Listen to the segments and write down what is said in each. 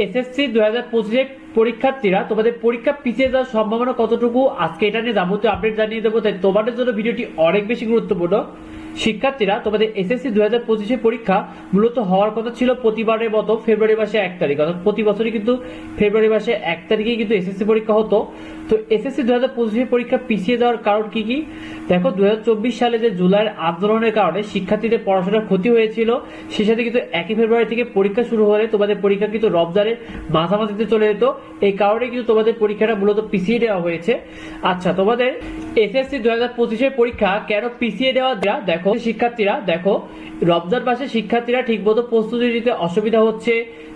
SSC দু হাজার পঁচিশের পরীক্ষার্থীরা, তোমাদের পরীক্ষা পিছিয়ে যাওয়ার সম্ভাবনা কতটুকু? আজকে এটা নিয়ে যাবতীয় আপডেট জানিয়ে দেবো। তাই তোমাদের জন্য ভিডিওটি অনেক বেশি গুরুত্বপূর্ণ। শিক্ষার্থীরা, তোমাদের এসএসসি দু হাজার পঁচিশের পরীক্ষা মূলত হওয়ার কথা ছিল প্রতিবারের মতো ফেব্রুয়ারি মাসে এক তারিখ। অর্থাৎ প্রতি বছরই কিন্তু ফেব্রুয়ারি মাসে এক তারিখেই কিন্তু এসএসসি পরীক্ষা হতো। তো এসএসসি দু হাজার পরীক্ষা পিছিয়ে যাওয়ার কারণ কি কি? দেখো দু সালে যে জুলাইয়ের আন্দোলনের কারণে শিক্ষার্থীদের পড়াশোনার ক্ষতি হয়েছিল সে সাথে কিন্তু একই ফেব্রুয়ারি থেকে পরীক্ষা শুরু হলে তোমাদের পরীক্ষা কিন্তু রমজানের মাঝামাঝিতে চলে যেত। এই কারণে কিন্তু তোমাদের পরীক্ষাটা মূলত পিছিয়ে দেওয়া হয়েছে। আচ্ছা তোমাদের এসএসসি দু হাজার পঁচিশের পরীক্ষা কেন পিছিয়ে দেওয়া দেওয়া দেখো, শিক্ষার্থীরা, দেখো, রমজান মাসে শিক্ষার্থীরা ঠিকমতো প্রস্তুতি নিতে অসুবিধা হচ্ছে।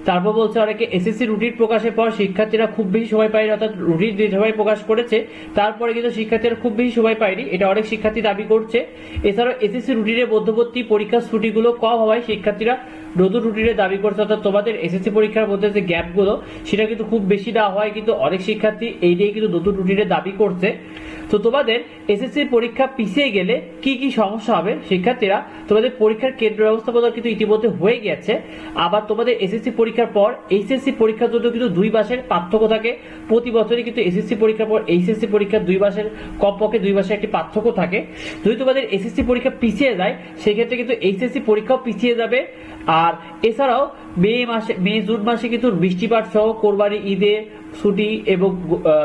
তারপর বলছে অনেকে এসএসসি রুটিন প্রকাশের পর শিক্ষার্থীরা খুব বেশি সময় পায়নি, অর্থাৎ রুটিন যে সময় প্রকাশ করেছে। তারপরে কিন্তু শিক্ষার্থীরা খুব বেশি সময় পায়নি, এটা অনেক শিক্ষার্থী দাবি করছে। এছাড়াও এসএসসি রুটিনের মধ্যবর্তী পরীক্ষার ছুটিগুলো কম হওয়ায় শিক্ষার্থীরা নতুন রুটিনের দাবি করছে, অর্থাৎ তোমাদের এসএসসি পরীক্ষার মধ্যে যে গ্যাপগুলো, সেটা কিন্তু খুব বেশি না হয় কিন্তু অনেক শিক্ষার্থী এই নিয়ে কিন্তু নতুন রুটিনের দাবি করছে। তো তোমাদের এসএসসি পরীক্ষা পিছিয়ে গেলে কি কি সমস্যা হবে? শিক্ষার্থীরা, তোমাদের পরীক্ষার কেন্দ্র ব্যবস্থাপনা কিন্তু ইতিমধ্যে হয়ে গেছে আবার তোমাদের এসএসসি পরীক্ষার পর এইচএসসি পরীক্ষার জন্য কিন্তু দুই মাসের পার্থক্য থাকে। প্রতি বছরই কিন্তু এসএসসি পরীক্ষার পর এইচএসসি পরীক্ষার দুই মাসের, কমপক্ষে দুই মাসের একটি পার্থক্য থাকে। যদি তোমাদের এসএসসি পরীক্ষা পিছিয়ে যায়, সেক্ষেত্রে কিন্তু এইচএসসি পরীক্ষাও পিছিয়ে যাবে। আর এছাড়াও মে মাসে, মে, জুন মাসে কিন্তু বৃষ্টিপাত সহ কোরবানি ঈদে ছুটি এবং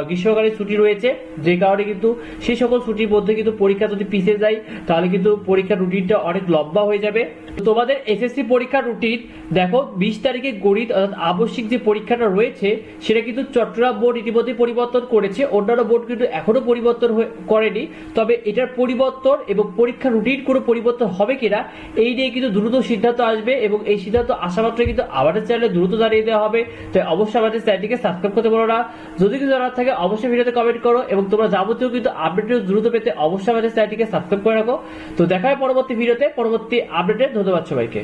গ্রীষ্মকালীন ছুটি রয়েছে। যে কারণে কিন্তু সেই সকল ছুটির মধ্যে কিন্তু পরীক্ষা যদি পিছিয়ে যায়, তাহলে কিন্তু পরীক্ষার রুটিনটা অনেক লম্বা হয়ে যাবে। তোমাদের এসএসসি পরীক্ষার রুটিন, দেখো, বিশ তারিখে গণিত অর্থাৎ আবশ্যিক যে পরীক্ষাটা রয়েছে, সেটা কিন্তু চট্টগ্রাম বোর্ড ইতিমধ্যে পরিবর্তন করেছে। অন্যান্য বোর্ড কিন্তু এখনও পরিবর্তন করেনি। তবে এটার পরিবর্তন এবং পরীক্ষার রুটিন কোনো পরিবর্তন হবে কিনা, এই নিয়ে কিন্তু দ্রুত সিদ্ধান্ত আসবে এবং এই সিদ্ধান্ত আসা মাত্র কিন্তু আমাদের চ্যানেলে দ্রুত জানিয়ে দেওয়া হবে। তাই অবশ্যই আমাদের চ্যানেলটিকে সাবস্ক্রাইব করতে পারো না। যদি কিছু জানার থাকে, অবশ্যই ভিডিওতে কমেন্ট করো এবং তোমরা যাবতীয় কিন্তু আপডেট দ্রুত পেতে অবশ্যই আমাদের চ্যানেলটিকে সাবস্ক্রাইব করে রাখো। তো দেখা হয় পরবর্তী ভিডিওতে। পরবর্তী আপডেটে ধন্যবাদ সবাইকে।